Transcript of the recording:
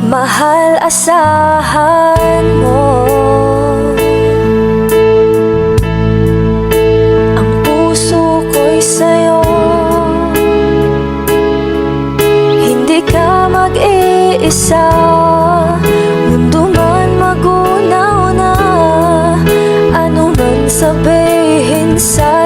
Mahal asahan mo. Ang puso ko'y sa'yo. Hindi ka mag-iisa. Mundo man magunaw na. Ano man sabihin sa'tin